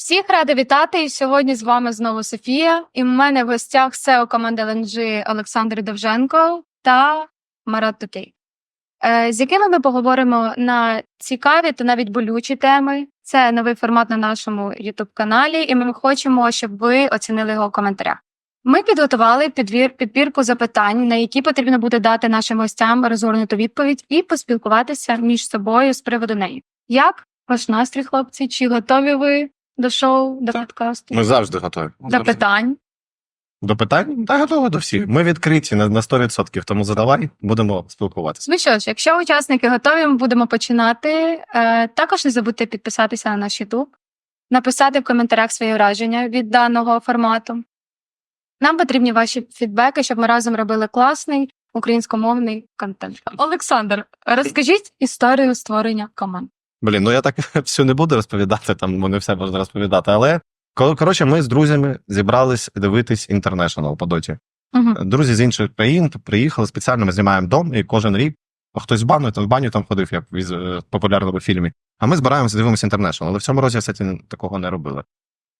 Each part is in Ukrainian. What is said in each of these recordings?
Всіх рада вітати. І сьогодні з вами знову Софія. І в мене в гостях SEO команди LNG Олександр Довженко та Марат Токей, е, з якими ми поговоримо на цікаві та навіть болючі теми. Це новий формат на нашому youtube каналі, і ми хочемо, щоб ви оцінили його в коментарях. Ми підготували підвір, підбірку запитань, на які потрібно буде дати нашим гостям розгорнуту відповідь і поспілкуватися між собою з приводу неї. Як ваш настрій, хлопці? Чи готові ви до шоу, до подкасту, Ми завжди готові. до питань? До питань? Та готові до всіх. Ми відкриті на, на 100%, тому задавай, будемо спілкуватися. Ну що ж, якщо учасники готові, ми будемо починати. Е, також не забудьте підписатися на наш YouTube, написати в коментарях свої враження від даного формату. Нам потрібні ваші фідбеки, щоб ми разом робили класний українськомовний контент. Олександр, розкажіть історію створення команд. Блін, ну я так всю не буду розповідати, там вони все можна розповідати. Але кор- коротше, ми з друзями зібрались дивитись інтернешнл по доті. Угу. Друзі з інших країн приїхали спеціально. Ми знімаємо дом, і кожен рік хтось в баню, там в баню там ходив, як в е, популярному фільмі. А ми збираємося, дивимося інтернешнл. Але в цьому році кстати, такого не робили.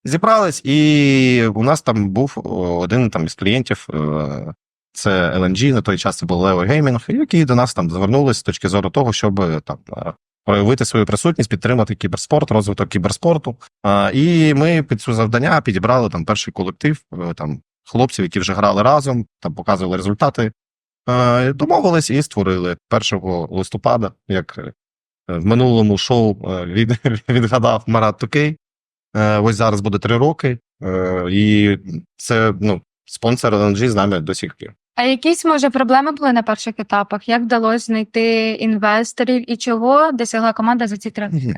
Зібрались, і у нас там був один там із клієнтів. е, Це LNG, на той час це був Leo Gaming, які до нас там звернулись з точки зору того, щоб е, там проявити свою присутність, підтримати кіберспорт, розвиток кіберспорту. І ми під цю завдання підібрали там перший колектив, е, там хлопців, які вже грали разом, там показували результати. Е, Домовились і створили 1 листопада, як е, в минулому шоу від, відгадав Марат Токей. Е, Ось зараз буде три роки, і це ну, спонсор LNG з нами до сих пір. А якісь може проблеми були на перших етапах? Як вдалося знайти інвесторів і чого досягла команда за ці три роки?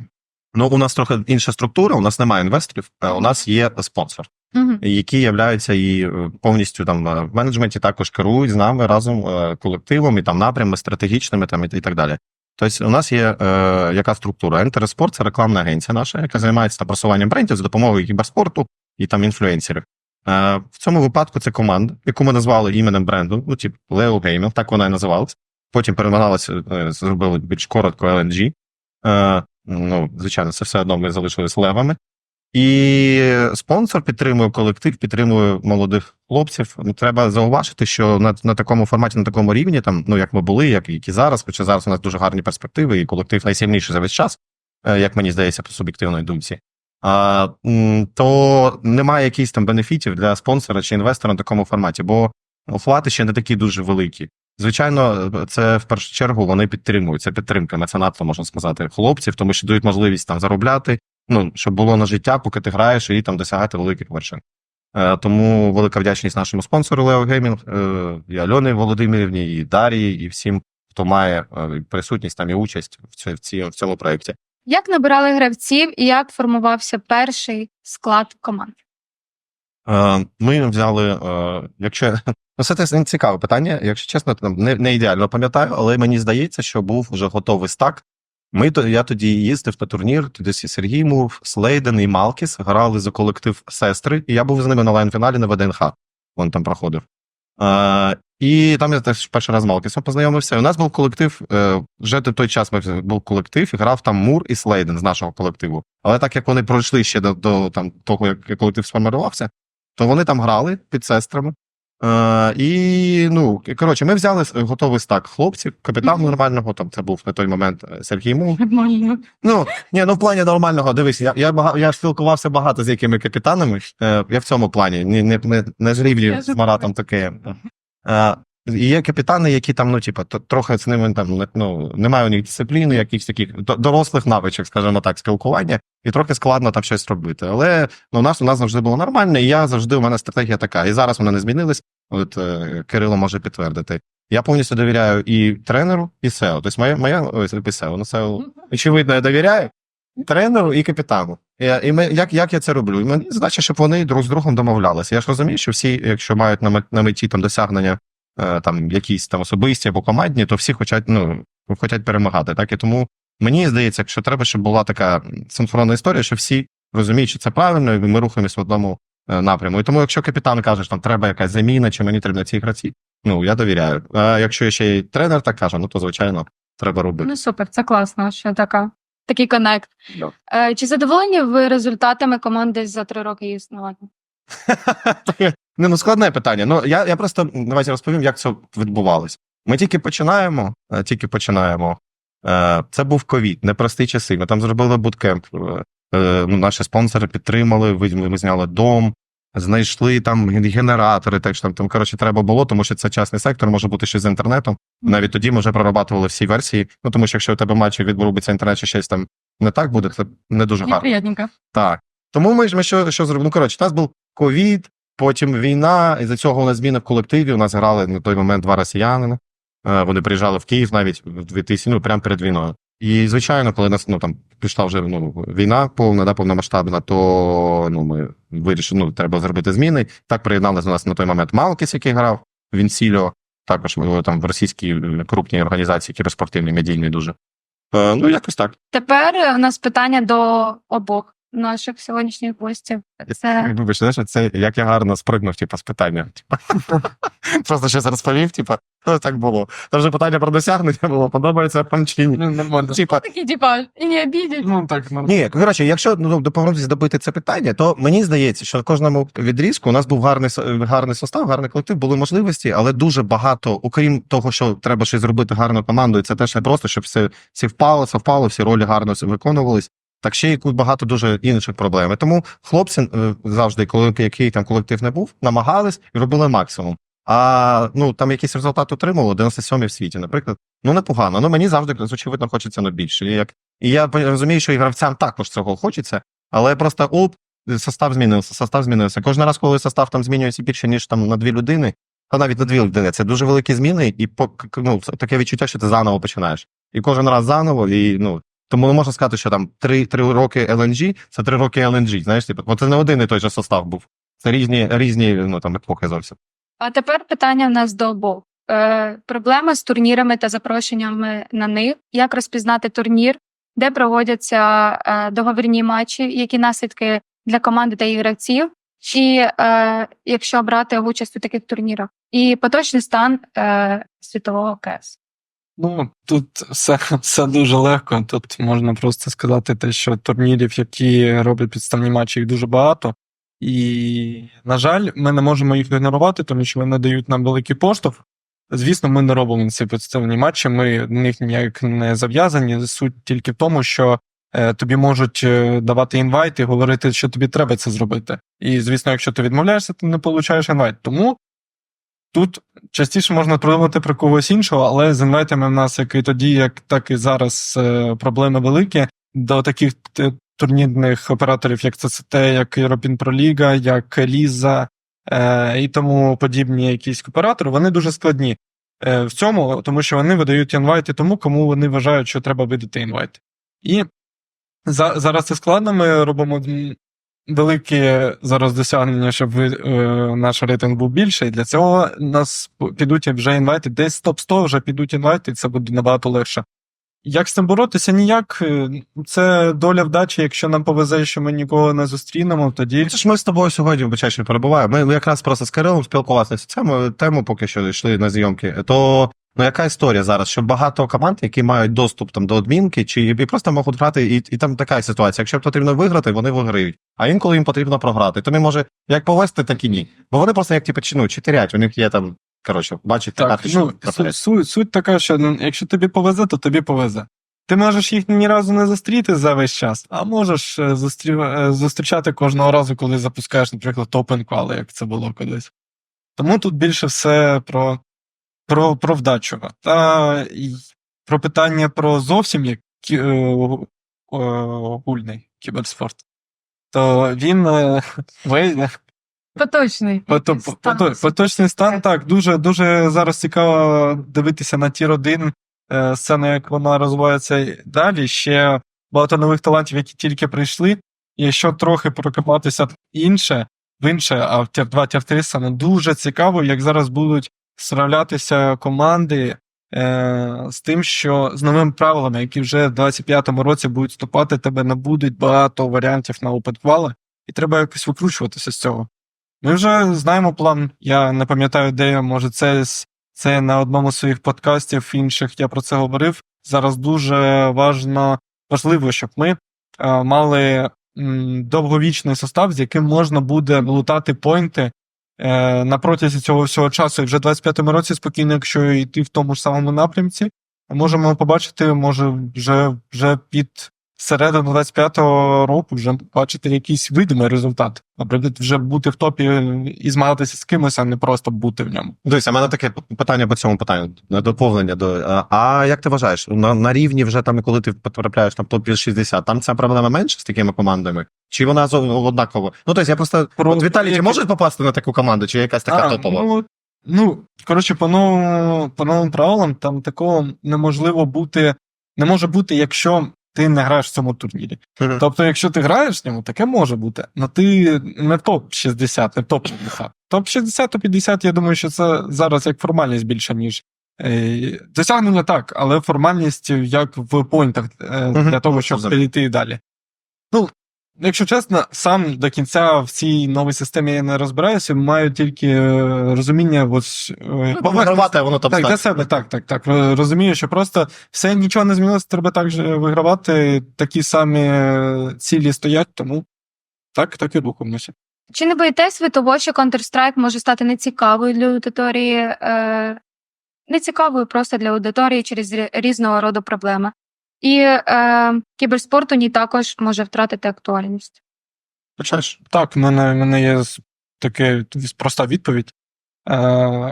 Ну, у нас трохи інша структура, у нас немає інвесторів, е, у нас є спонсор. Угу. які являються і е, повністю там е, в менеджменті також керують з нами разом е, колективом і там напрями стратегічними там і, і так далі. Тобто, у нас є е, яка структура? Entersport – це рекламна агенція наша, яка займається там просуванням брендів за допомогою кіберспорту і там інфлюенсерів. Е, в цьому випадку це команда, яку ми назвали іменем бренду, ну, типу Leo Gaming, так вона і називалась. Потім перейменувалася, е, зробили більш коротко LNG. Е, ну, звичайно, це все одно ми залишились левами. І спонсор підтримує колектив, підтримує молодих хлопців. Ну, Треба зауважити, що на, на такому форматі, на такому рівні, там, ну як ми були, як і зараз, хоча зараз у нас дуже гарні перспективи, і колектив найсильніший за весь час, як мені здається, по суб'єктивної думці. То немає якихось там бенефітів для спонсора чи інвестора на такому форматі, бо оплати ще не такі дуже великі. Звичайно, це в першу чергу вони підтримують. Це підтримка меценатства, можна сказати, хлопців, тому що дають можливість там заробляти, ну щоб було на життя, поки ти граєш і там досягати великих вершин. Е, тому велика вдячність нашому спонсору Gaming, е, і Альони Володимирівні, і Дарії, і всім, хто має е, присутність там і участь в цьому проєкті. Як набирали гравців і як формувався перший склад команд? Е, Ми взяли, е, якщо ну, це теж цікаве питання, якщо чесно, там не, не ідеально пам'ятаю, але мені здається, що був вже готовий стак. Ми то я тоді їздив на турнір, туди Сергій Мув, Слейден і Малкіс грали за колектив сестри, і я був з ними на лайн-фіналі на ВДНХ. Він там проходив. Е, і там я теж перший раз з Малкісом познайомився. І у нас був колектив. Е, вже до той час ми був колектив, і грав там Мур і Слейден з нашого колективу. Але так як вони пройшли ще до, до там, того, як колектив сформувався, то вони там грали під сестрами. Е, і ну, коротше, ми взяли готовий стак хлопців, капітан Мгм. нормального, там це був на той момент е, Сергій Мур. Нормально. Ну, ні, ну в плані нормального, дивись, я, я, бага, я спілкувався багато з якими капітанами. Е, я в цьому плані, не, не, не, не ж рівні з Маратом таке. Е, і є капітани, які там, ну, типу, трохи з ними там ну, немає у них дисципліни, якихось таких дорослих навичок, скажімо так, спілкування, і трохи складно там щось робити. Але ну, у нас у нас завжди було нормально, і я завжди у мене стратегія така. І зараз вона не змінилась. От е, Кирило може підтвердити. Я повністю довіряю і тренеру, і SEO. Тобто моя, моя ось і SEO, ну SEO очевидно, я довіряю тренеру і капітану. І, ми, як, як я це роблю? Мені задача, щоб вони друг з другом домовлялися. Я ж розумію, що всі, якщо мають на мет- на меті там досягнення е, там якісь там особисті або командні, то всі хочуть, ну, хочуть перемагати. Так і тому мені здається, що треба, щоб була така синхронна історія, що всі розуміють, що це правильно, і ми рухаємось в одному е, напряму. І тому, якщо капітан каже, що там треба якась заміна, чи мені треба ці гравці, ну я довіряю. А якщо ще й тренер так каже, ну то звичайно треба робити. Ну супер, це класно, що така такий коннект. Да. Е, Чи задоволені ви результатами команди за три роки її існування? Не, ну складне питання. Ну я, я просто давайте розповім, як це відбувалось. Ми тільки починаємо, е, тільки починаємо. Е, Це був ковід, непрості часи. Ми там зробили буткемп. Ну, наші спонсори підтримали, ми зняли дом, знайшли там генератори. Так що там, там коротше, треба було, тому що це частний сектор, може бути щось з інтернетом. Навіть тоді ми вже прорабатували всі версії. Ну тому що якщо у тебе матчі відрубиться інтернет, чи щось там не так буде, це не дуже гарно. Так. Тому ми ж ми що, що зробили? Ну, коротше, у нас був ковід, потім війна, і за цього у нас зміни в колективі. У нас грали на той момент два росіянини. Е, Вони приїжджали в Київ навіть в 2000, ну, прямо перед війною. І, звичайно, коли нас ну, там пішла вже ну, війна повна, да, повномасштабна, то ну, ми вирішили, ну, треба зробити зміни. Так приєдналися до нас на той момент Малкіс, який грав, в Сільо, також там в російській е, крупній організації, кіберспортивній, медійній дуже. Е, ну, якось так. Тепер у нас питання до обох наших сьогоднішніх гостів. Це Вибач, знаєш, це як я гарно спригнув, типу, з питання. Типу. Просто щось розповів, типу, ну так було. Там вже питання про досягнення було, подобається вам чи ні. Ну, нормально. Типа, такі, типа, і не обідять. Ну, так, нормально. ні, коротше, якщо ну, допомогти добити це питання, то мені здається, що в кожному відрізку у нас був гарний с- гарний состав, гарний колектив, були можливості, але дуже багато, окрім того, що треба щось зробити гарну команду, і це теж не просто, щоб все, всі впало, совпало, всі ролі гарно виконувались. Так ще й багато дуже інших проблем. Тому хлопці е, завжди, коли який там колектив не був, намагались і робили максимум. А ну там якийсь результат отримало 97 в світі, наприклад. Ну непогано. Ну мені завжди очевидно хочеться ну, більше. І як і я розумію, що і гравцям також цього хочеться, але просто оп, состав змінився, состав змінився. Кожен раз, коли состав там змінюється більше, ніж там на дві людини, та навіть на дві людини, це дуже великі зміни, і ну, таке відчуття, що ти заново починаєш. І кожен раз заново, і ну. Тому не можна сказати, що там три, три роки LNG – це три роки LNG, знаєш, типу, бо це не один і той же состав був. Це різні, різні ну, там, епохи зовсім. А тепер питання в нас до обох. Е, проблема з турнірами та запрошеннями на них. Як розпізнати турнір, де проводяться е, договірні матчі, які наслідки для команди та її гравців, і е, якщо брати участь у таких турнірах, і поточний стан е, світового КС. Ну, тут все, все дуже легко. Тут можна просто сказати те, що турнірів, які роблять підставні матчі, їх дуже багато. І, на жаль, ми не можемо їх ігнорувати, тому що вони дають нам великий поштовх. Звісно, ми не робимо ці підставні матчі, ми до них ніяк не зав'язані. Суть тільки в тому, що е, тобі можуть е, давати інвайт і говорити, що тобі треба це зробити. І, звісно, якщо ти відмовляєшся, ти не получаєш інвайт. Тому тут частіше можна продумати про когось іншого, але з інвайтами в нас як і тоді, як так і зараз е, проблеми великі. До таких турнірних операторів, як ЦЦТ, як European Pro League, як Ліза е, і тому подібні якісь оператори, вони дуже складні е, в цьому, тому що вони видають інвайти тому, кому вони вважають, що треба видати інвайт. І за, зараз це складно. Ми робимо великі зараз досягнення, щоб ви, е, наш рейтинг був більший. Для цього нас підуть вже інвайти. Десь топ-100 вже підуть інвайти, і це буде набагато легше. Як з цим боротися? Ніяк. Е, Це доля вдачі. Якщо нам повезе, що ми нікого не зустрінемо, тоді Це ж ми з тобою сьогодні вибачай, що перебуваємо. Ми якраз просто з Кирилом спілкувалися цю тему, поки що йшли на зйомки. То ну яка історія зараз? Що багато команд, які мають доступ там до адмінки, чи і просто можуть грати, і, і там така ситуація. Якщо потрібно виграти, вони виграють. А інколи їм потрібно програти. Тому може як повести, так і ні. Бо вони просто як типу, чи, ну, читерять, у них є там. Коротше, бачить Так, карти, ну, що суть, суть, така, що ну, якщо тобі повезе, то тобі повезе. Ти можеш їх ні разу не зустріти за весь час, а можеш е, зустрі... е, зустрічати кожного разу, коли запускаєш, наприклад, топ квали, як це було колись. Тому тут більше все про, про, про вдачу. Та й про питання про зовсім як кі- е, е, огульний кіберспорт. То він е, вийде. Поточний. Пото- стан. пото- Поточний стан, так, дуже, дуже зараз цікаво дивитися на тір 1 е, сцену, як вона розвивається далі. Ще багато нових талантів, які тільки прийшли. І якщо трохи прокопатися інше, в інше, а в тір 2, тір 3 саме дуже цікаво, як зараз будуть справлятися команди е, з тим, що з новими правилами, які вже в 25-му році будуть вступати, тебе не будуть багато варіантів на OpenQual, і треба якось викручуватися з цього. Ми вже знаємо план. Я не пам'ятаю, де я, може, це, це на одному з своїх подкастів інших я про це говорив. Зараз дуже важно важливо, щоб ми е, мали довговічний состав, з яким можна буде лутати поінти е, на протязі цього всього часу. І вже в 25-му році спокійно, якщо йти в тому ж самому напрямці, можемо побачити, може, вже, вже під середину 25-го року вже бачити якийсь видимий результат. Наприклад, вже бути в топі і змагатися з кимось, а не просто бути в ньому. Дивись, у мене таке питання по цьому питанню, на доповнення до. А, як ти вважаєш, на, на рівні вже там, коли ти потрапляєш там топ 60, там ця проблема менше з такими командами? Чи вона однакова? Ну, тобто я просто. Про- От Віталій, чи може попасти на таку команду, чи якась така А, топова? Ну, ну, коротше, по новому, по новим правилам, там такого неможливо бути, не може бути, якщо ти не граєш в цьому турнірі. Мгм. Тобто, якщо ти граєш в ньому, таке може бути. але ти не топ 60, не топ 50. Топ 60, то 50, я думаю, що це зараз як формальність більше, ніж. е, Досягнення так, але формальність як в поінтах е, Мгм. для того, щоб перейти далі. Ну, якщо чесно, сам до кінця в цій новій системі я не розбираюся, маю тільки е, розуміння, ось, е, Ну, вигравати, воно там так, для себе, так, так, так. Розумію, що просто все нічого не змінилося, треба так же вигравати. Такі самі е, цілі стоять, тому так, так і рухаємося. Чи не боїтесь ви того, що Counter-Strike може стати нецікавою для аудиторії, е, нецікавою просто для аудиторії через різного роду проблеми? І е, кіберспорт у ній також може втратити актуальність. Почнеш? Так, в мене, в мене є таке проста відповідь. Е,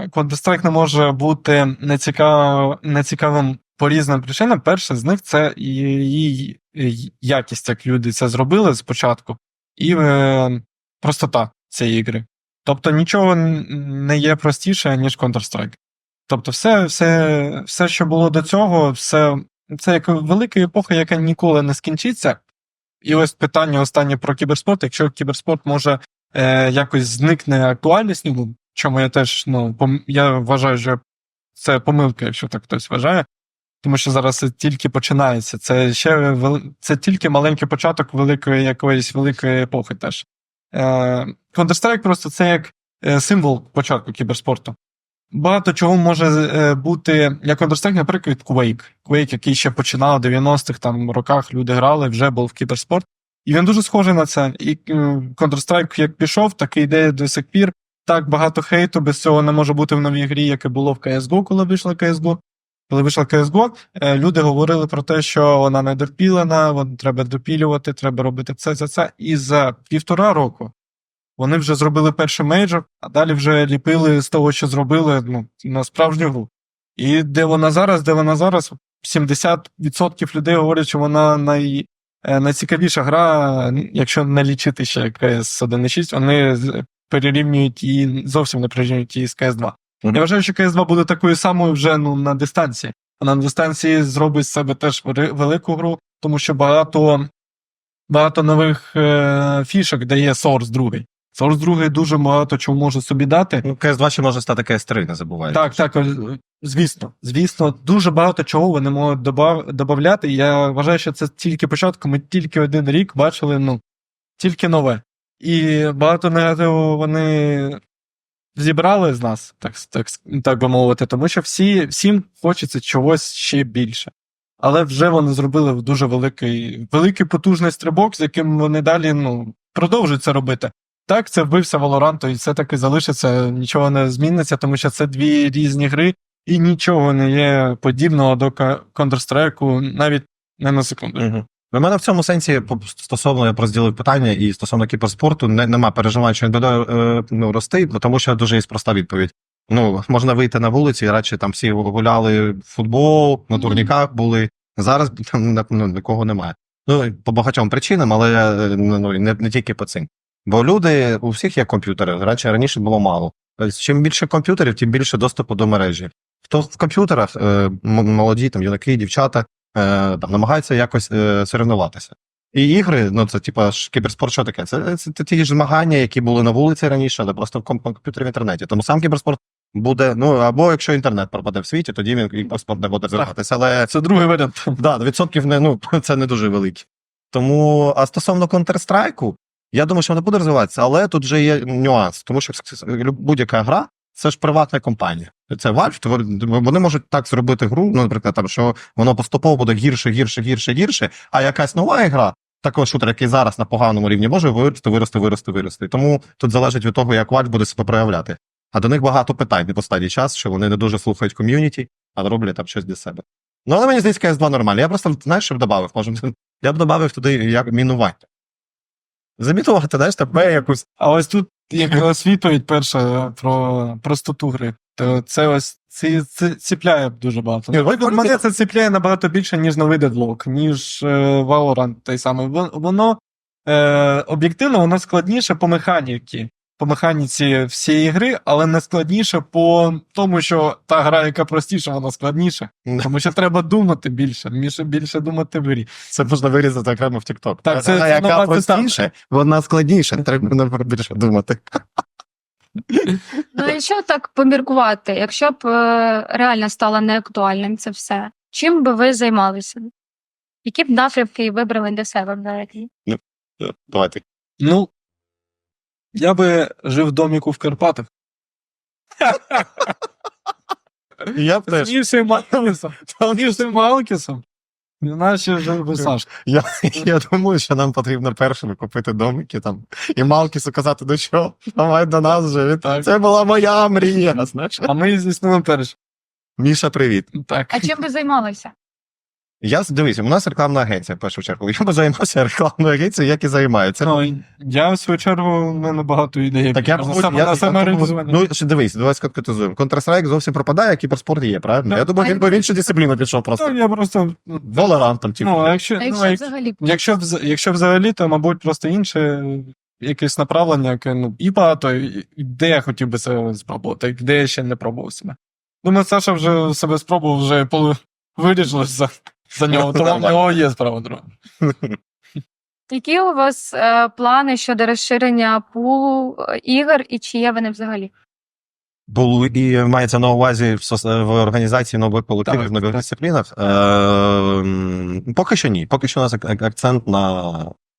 Counter-Strike не може бути нецікав... нецікавим по різним причинам. Перше з них це її якість, як люди це зробили спочатку, і е, простота цієї ігри. Тобто нічого не є простіше, ніж Counter-Strike. Тобто, все, все, все, що було до цього, все це як велика епоха, яка ніколи не скінчиться. І ось питання останнє про кіберспорт. Якщо кіберспорт може е, якось зникне актуальність, ну, чому я теж ну, пом... я вважаю, що це помилка, якщо так хтось вважає. Тому що зараз це тільки починається. Це ще вел... це тільки маленький початок великої якоїсь великої епохи теж. Е, Counter-Strike просто це як е, символ початку кіберспорту. Багато чого може е, бути, як Counter-Strike, наприклад, Quake. Quake, який ще починав у 90-х там, роках, люди грали, вже був в кіберспорт. І він дуже схожий на це. І е, Counter-Strike як пішов, так і йде до сих пір. Так багато хейту, без цього не може бути в новій грі, яке було в CSGO, коли вийшла CSGO. Коли вийшла CSGO, е, люди говорили про те, що вона недопілена, вон, треба допілювати, треба робити це, це, це. І за півтора року вони вже зробили перший мейджор, а далі вже ліпили з того, що зробили ну, на справжню гру. І де вона зараз, де вона зараз, 70% людей говорять, що вона най, е, найцікавіша гра, якщо не лічити ще CS 1.6, вони перерівнюють її, зовсім не перерівнюють її з CS 2. Мгм. Я вважаю, що CS 2 буде такою самою вже ну, на дистанції. Вона на дистанції зробить з себе теж велику гру, тому що багато, багато нових е, фішок дає Source 2. Source 2 дуже багато чого може собі дати. Ну, CS2 ще може стати CS3, не забувай. Так, так, е, звісно, звісно, дуже багато чого вони можуть добав, додати. Я вважаю, що це тільки початку. Ми тільки один рік бачили, ну, тільки нове. І багато негативу вони зібрали з нас, так, так, так би мовити, тому що всі, всім хочеться чогось ще більше. Але вже вони зробили дуже великий, великий потужний стрибок, з яким вони далі ну, продовжують це робити. Так, це вбився Valorant, і це так і залишиться, нічого не зміниться, тому що це дві різні гри, і нічого не є подібного до Counter-Strike, навіть не на секунду. Угу. У мене в цьому сенсі стосовно я розділив питання і стосовно кіберспорту не, нема переживань, що він буде е, ну, рости, тому що дуже є проста відповідь. Ну, можна вийти на вулиці, і радше там всі гуляли в футбол, на турніках були. Зараз там ну, нікого немає. Ну, по багатьом причинам, але е, ну, не, не тільки по цим. Бо люди, у всіх є комп'ютери, радше раніше було мало. Тобто, чим більше комп'ютерів, тим більше доступу до мережі. Хто в комп'ютерах, е, молоді, там, юнаки, дівчата, е, там, намагаються якось е, соревнуватися. І ігри, ну це типа ж кіберспорт, що таке? Це, це, ті ж змагання, які були на вулиці раніше, але просто в комп'ютері в інтернеті. Тому сам кіберспорт буде, ну або якщо інтернет пропаде в світі, тоді він кіберспорт не буде розвиватися. Але Це другий варіант. да, відсотків не, ну, це не дуже великі. Тому, а стосовно Counter-Strike, я думаю, що вона буде розвиватися, але тут вже є нюанс, тому що будь-яка гра це ж приватна компанія. Це Valve, вони можуть так зробити гру, ну, наприклад, там, що воно поступово буде гірше, гірше, гірше, гірше, а якась нова гра, також шутер, який зараз на поганому рівні, може вирости, вирости, вирости, вирости. Тому тут залежить від того, як Valve буде себе проявляти. А до них багато питань в останній час, що вони не дуже слухають ком'юніті, а роблять там щось для себе. Ну, але мені здається, CS2 нормально. Я просто, знаєш, що б додав? Може, я б додав туди як мінування. Замітувати, знаєш, тебе якусь. А ось тут якраз відповідь перша про простоту гри. То це ось ці, ці, ціпляє дуже багато. Ні, Мене це ціпляє набагато більше, ніж новий дедлок, ніж е, Valorant той самий. Воно е, об'єктивно воно складніше по механіці. По механіці всієї гри, але не складніше по тому, що та гра, яка простіша, вона складніша. Тому що треба думати більше, більше, більше думати в грі. Це можна вирізати окремо в TikTok. Так, це- а це яка простіше, вона складніша, треба більше думати. Ну, якщо так поміркувати, якщо б е, реально стало неактуальним це все, чим би ви займалися? Які б напрямки вибрали для себе взагалі? Давайте. Ну, я би жив в доміку в Карпатах. Я б теж. Нівся Малкісом. Нівся Малкісом. Наче жив би Сашка. Я, я думаю, що нам потрібно першими купити домики там і Малкісу казати, ну що, давай до нас вже. Так. Це була моя мрія. Знаєш? А ми здійснили перш. Міша, привіт. Так. А чим ви займалися? Я дивись, у нас рекламна агенція в першу чергу. Я би займався рекламною агенцією, як і займаються. Ну, я в свою чергу в мене багато ідей. Так я б- саме я- на я- Ну, ще дивись, давай сконкретизуємо. Counter-Strike зовсім пропадає, а кіберспорт є, правильно? Так. Я думаю, він би в іншу дисципліну пішов просто. Ну, я просто. ну, Valorant там, типу. Ну, а якщо, А ну, якщо як- взагалі якщо, вз- якщо взагалі, то, мабуть, просто інше якесь направлення, яке ну, і багато, і- і де я хотів би це спробувати, де я ще не пробував себе. Думаю, Саша вже себе спробував, вже полу вирішилось за, нього, тому в нього є справа друга. які у вас е, плани щодо розширення пулу е, ігор і чи є вони взагалі? Було і мається на увазі в, сос- в організації нових колективів Так, в нових так. дисциплінах. Е, м, поки що ні. Поки що у нас ак- ак- акцент на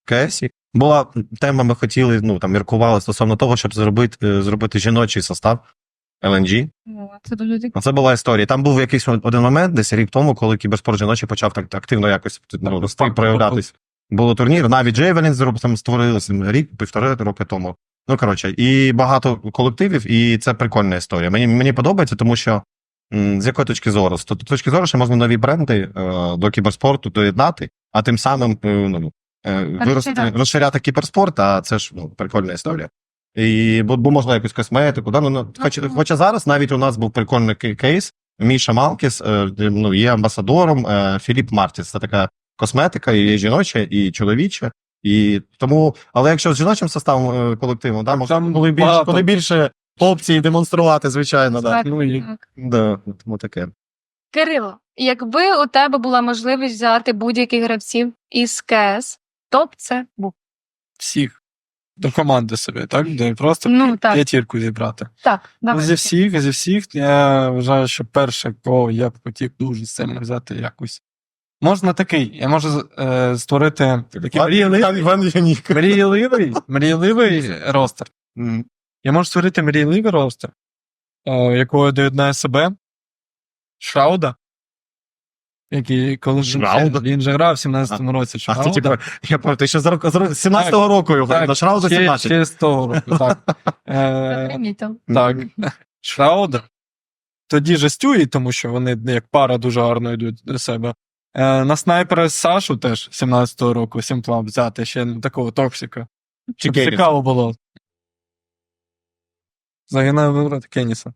КСі. Була тема, ми хотіли, ну там міркували стосовно того, щоб зробити, е, зробити жіночий состав LNG. Це дуже цікаво. Це була історія. Там був якийсь один момент, десь рік тому, коли кіберспорт жіночий почав так активно якось ну, рости, проявлятись. Було турнір, навіть Джейвелін там створилися рік, півтори роки тому. Ну коротше, і багато колективів, і це прикольна історія. Мені мені подобається, тому що м, з якої точки зору? З точки зору, що можна нові бренди е, до кіберспорту доєднати, а тим самим е, ну, е, вирости, Розширяти. розширяти кіберспорт, а це ж ну, прикольна історія. І бо, бо можна якусь косметику. Да? Ну, ну, хоча, зараз навіть у нас був прикольний кейс. Міша Малкіс е, ну, є амбасадором е, Філіп Мартіс. Це така косметика, і жіноча, і чоловіча. І тому, але якщо з жіночим составом е, колективу, да, Там коли більше, багато. коли більше опцій демонструвати, звичайно, да. Так, Ну, і так. Да, тому таке. Кирило, якби у тебе була можливість взяти будь-яких гравців із КС, то б це був. всіх до команди собі, так? Де просто Ну так, п'ятірку зібрати. так. Ну, давай. зі всіх, зі всіх, я вважаю, що перше, кого я б хотів дуже сильно взяти якось. Можна такий, я можу е, створити такий мрійливий, мрійливий, мрійливий ростер. Я можу створити мрійливий ростер, е, якого доєднає себе Шрауда. Який коли ж він він же грав в 17-му році. А Шрауда. це типу, я пам'ятаю, ти ще з року- з року- 17-го року його Шрауза ще, 17. ще з того року, так. Е, Так. Шрауда. Тоді же Стюї, тому що вони як пара дуже гарно йдуть до себе. Е, на снайпера Сашу теж 17-го року Сімпла взяти ще такого токсика. Щоб цікаво було. Загинаю вибрати Кеніса.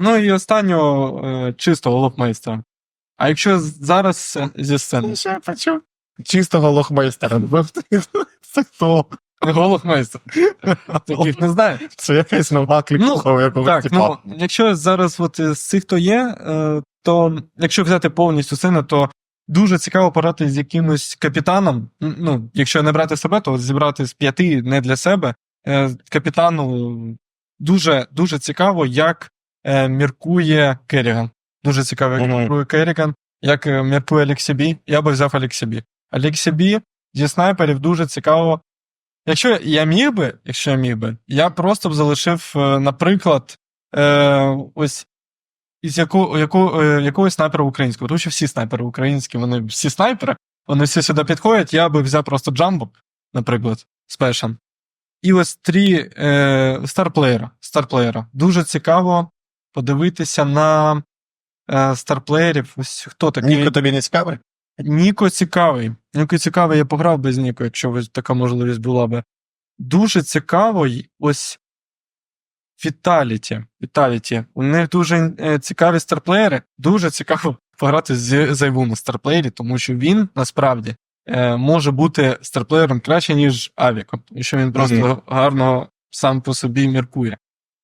Ну і останнього е, чистого локмейстера. А якщо зараз е, зі сцени, Ще почув. Чистого лохмейстера. Це хто? голохмейстер. Таких не знаю. Це якась нова кліпуха, у якогось Так, ну якщо зараз от з цих, хто є, е, то якщо взяти повністю сцену, то дуже цікаво порати з якимось капітаном. Ну, якщо не брати себе, то зібрати з п'яти не для себе. Е, Капітану дуже дуже цікаво, як е, міркує Керріган. Дуже цікаво, як Мгм. міркує Керріган, як е, міркує Алексібі. Я би взяв Алексі Бі. Алексі зі снайперів дуже цікаво Якщо я міг би, якщо я міг би, я просто б залишив, наприклад, е, ось із яку, яку, якогось снайпера українського, тому що всі снайпери українські, вони всі снайпери, вони всі сюди підходять, я би взяв просто джамбо, наприклад. І ось три е, старплеєра. старплеєра. Дуже цікаво подивитися на е, старплеєрів. Ось хто такий? Ніко тобі не цікавий? Ніко цікавий. Ніко цікавий, я пограв без Ніко, якщо ось така можливість була би. Дуже цікаво, ось Віталіті. Віталіті. У них дуже е, цікаві старплеєри. Дуже цікаво пограти з Зайву на старплеєрі, тому що він насправді може бути старплеєром краще, ніж Авіком, тому що він просто Мгм. гарно сам по собі міркує.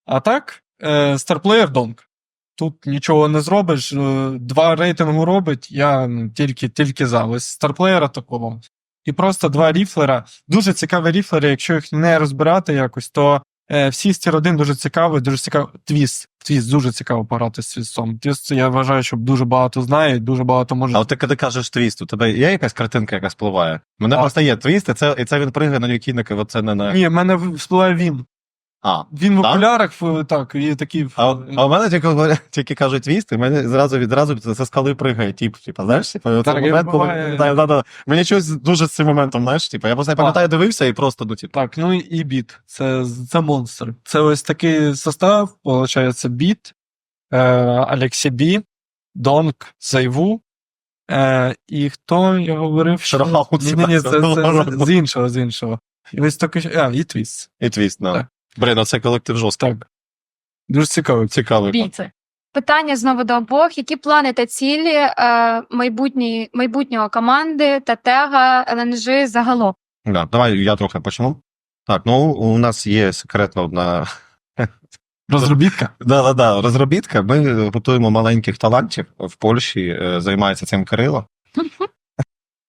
А так, е, старплеєр Донг. Тут нічого не зробиш. е, Два рейтингу робить, я ну, тільки, тільки за. Ось старплеєра такого. І просто два ріфлера. Дуже цікаві ріфлери, якщо їх не розбирати якось, то е, всі з тір 1 дуже цікавий, дуже цікаво. Твіст. Твіст дуже цікаво пограти з твістом. Твіст, я вважаю, що дуже багато знає, дуже багато може. А от ти коли кажеш твіст, у тебе є якась картинка, яка спливає? У мене А. просто є твіст, і це, і це він пригає на ньюкінники, оце не на. Ні, в мене спливає він. А. Він в Так? окулярах, в- так, і такий. А, а у мене тільки, говорять- тільки кажуть твіст, і мене зразу відразу це скали пригає, тип, типа, знаєш, типа, Так, момент, коли буває- да, да, да. мені щось дуже з цим моментом, знаєш, типа, я просто не пам'ятаю, дивився і просто, ну, типу. Так, ну і біт. Це, це монстр. Це ось такий состав, виходить, біт, е, Алексі Бі, Донг, Зайву. Е, і хто я говорив? що- Ні, ні, ні, це, це, Шерхаут. з іншого, з іншого. І ось таке, а, і твіст. І твіст, да. Так. Блін, оце колектив жорсткий. Так. Дуже цікаво. Цікавий. Бійці. Питання знову до обох. Які плани та цілі е, майбутні, майбутнього команди та тега ЛНЖ загалом? Да, давай я трохи почну. Так, ну у нас є секретна одна Розробітка. да, да, да, розробітка. Ми готуємо маленьких талантів в Польщі, е, займається цим Кирило.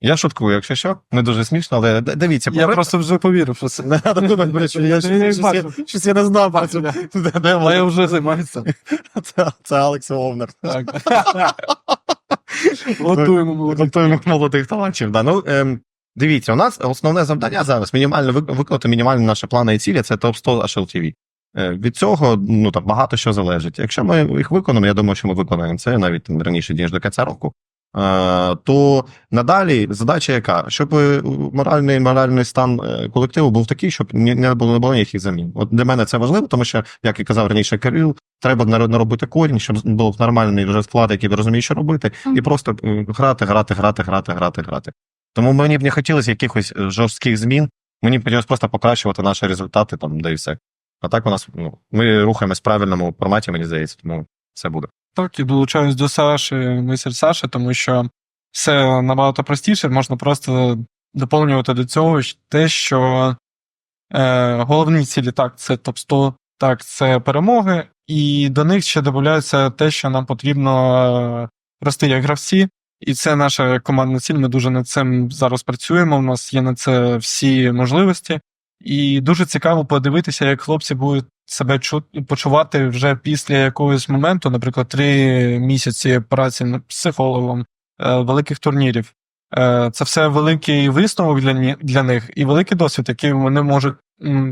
Я шуткую, якщо що, не дуже смішно, але д- дивіться, Я про- просто вже повірив, що це. Не треба думати, блядь, що я щось, не щось, я, щось я не знав це. Де- де Але я вже займаюся. Це, це Алекс Овнер. Так. Готуємо молодих. Готуємо молодих талантів. Да. Ну, ем, дивіться, у нас основне завдання зараз мінімально вик- виконати мінімальні наші плани і цілі це топ-100 HLTV. Е, Від цього ну, там, багато що залежить. Якщо ми їх виконаємо, я думаю, що ми виконаємо це навіть там, раніше, ніж до кінця року. Е, то надалі задача яка? Щоб е, моральний моральний стан е, колективу був такий, щоб не було, не було ніяких замін. От для мене це важливо, тому що, як і казав раніше Кирил, треба нар- наробити корінь, щоб був нормальний вже склад, який розуміє, що робити, і просто грати, грати, грати, грати, грати, грати. Тому мені б не хотілося якихось жорстких змін. Мені б хотілося просто покращувати наші результати там, де і все. А так у нас ну, ми рухаємось в правильному форматі, мені здається, тому все буде. Так, і долучаюсь до Саші, мисль Саші, тому що все набагато простіше, можна просто доповнювати до цього те, що е, головні цілі так, це топ-100, так, це перемоги, і до них ще додається те, що нам потрібно рости як гравці. І це наша командна ціль. Ми дуже над цим зараз працюємо. У нас є на це всі можливості. І дуже цікаво подивитися, як хлопці будуть себе почувати вже після якогось моменту, наприклад, три місяці праці над психологом, е, великих турнірів. Е, Це все великий висновок для, для них і великий досвід, який вони можуть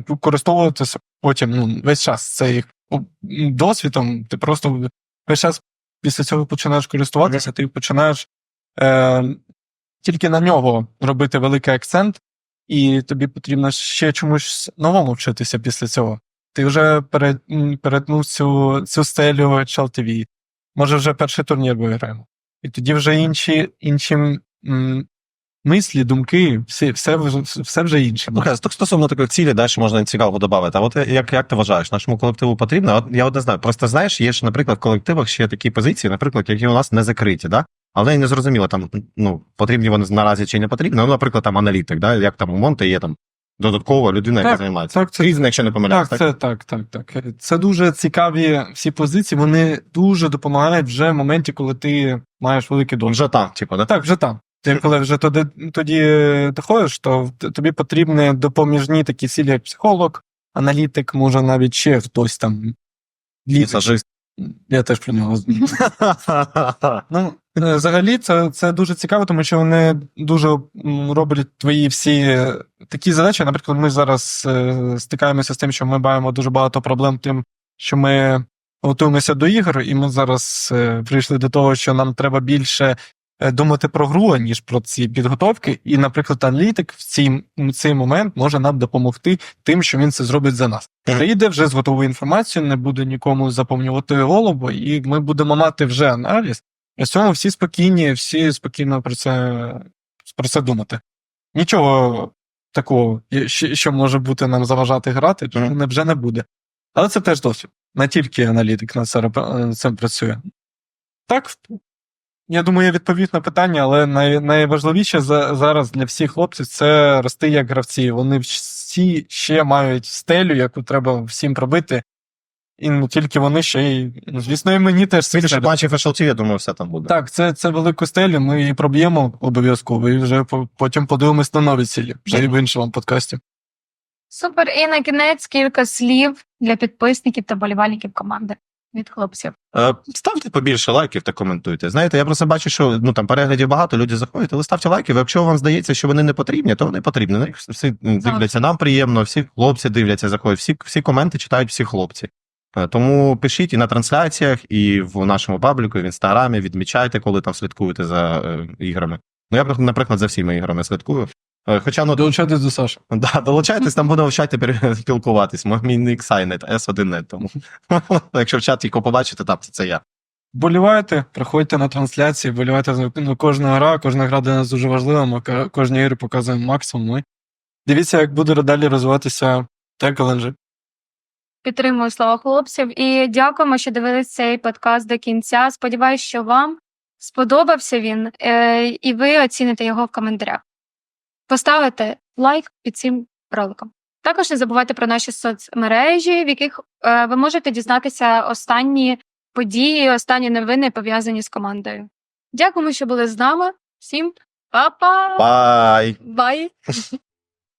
використовуватися потім ну, весь час. Це їх досвідом. Ти просто весь час після цього починаєш користуватися, ти починаєш е, тільки на нього робити великий акцент, і тобі потрібно ще чомусь новому вчитися після цього. Ти вже перетнув цю, цю стелю HLTV. Може, вже перший турнір виграємо. І тоді вже інші, інші м, мислі, думки, всі, все, все вже інше. Так, стосовно таких цілей, далі можна цікаво додати. А от як, як ти вважаєш, нашому колективу потрібно? От я от не знаю. Просто знаєш, є ж, наприклад, в колективах ще такі позиції, наприклад, які у нас не закриті, да? Але не зрозуміло, там ну потрібні вони наразі чи не потрібні. Ну, наприклад, там аналітик, да? як там у Монте є там додаткова людина, яка займається. так, це- Різне, якщо не помиляюсь. Так, це так, так, так. Це дуже цікаві всі позиції, вони дуже допомагають вже в моменті, коли ти маєш великий досвід. Вже там, типу, да? Так, вже там. Ти коли вже тоді, тоді е, доходиш, то тобі потрібні допоміжні такі цілі, як психолог, аналітик, може навіть ще хтось там. Лікар. Я теж про нього. Ну, Е, Взагалі, це, це дуже цікаво, тому що вони дуже роблять твої всі е, такі задачі. Наприклад, ми зараз е, стикаємося з тим, що ми маємо дуже багато проблем тим, що ми готуємося до ігор, і ми зараз е, прийшли до того, що нам треба більше е, думати про гру, ніж про ці підготовки. І, наприклад, аналітик в цій, в цей момент може нам допомогти тим, що він це зробить за нас. Прийде вже з готовою інформацією, не буде нікому заповнювати голову, і ми будемо мати вже аналіз. І в цьому всі спокійні, всі спокійно про це, про це думати. Нічого такого, що може бути нам заважати грати, не вже не буде. Але це теж досвід. Не тільки аналітик на це, реп- цим працює. Так, я думаю, я відповів на питання, але най, найважливіше за, зараз для всіх хлопців це рости як гравці. Вони всі ще мають стелю, яку треба всім пробити. І не тільки вони, ще й, ну, звісно, і мені теж Більше стеля. матчів FLT, я думаю, все там буде. Так, це, це велику стелю, ми її проб'ємо обов'язково, і вже потім подивимось на нові цілі, вже і в іншому подкасті. Супер. І на кінець кілька слів для підписників та болівальників команди від хлопців. Е, Ставте побільше лайків та коментуйте. Знаєте, я просто бачу, що ну там переглядів багато, люди заходять, але ставте лайки. Якщо вам здається, що вони не потрібні, то вони потрібні. Всі дивляться, нам приємно, всі хлопці дивляться, заходять, всі, всі коменти читають всі хлопці. Е, Тому пишіть і на трансляціях, і в нашому пабліку, і в інстаграмі, відмічайте, коли там слідкуєте за е, іграми. Ну, я, наприклад, за всіми іграми слідкую. Е, Хоча ну Долучайтесь до Саші. Да, долучайтесь, там будемо в чаті пере- спілкуватись. Мо- Мій ник Сайнет, S1net. Тому якщо в чаті кого побачите, там це, я. Болівайте, приходьте на трансляції, болівайте за ну, кожна гра, кожна гра для нас дуже важлива, ми ка- кожній ігри показуємо максимум. Ми. Дивіться, як буде далі розвиватися тег LNG. Підтримую слова хлопців і дякуємо, що дивились цей подкаст до кінця. Сподіваюсь, що вам сподобався він, е, і ви оціните його в коментарях. Поставите лайк під цим роликом. Також не забувайте про наші соцмережі, в яких е, ви можете дізнатися останні події, останні новини пов'язані з командою. Дякуємо, що були з нами. Всім па-па! Бай! Бай!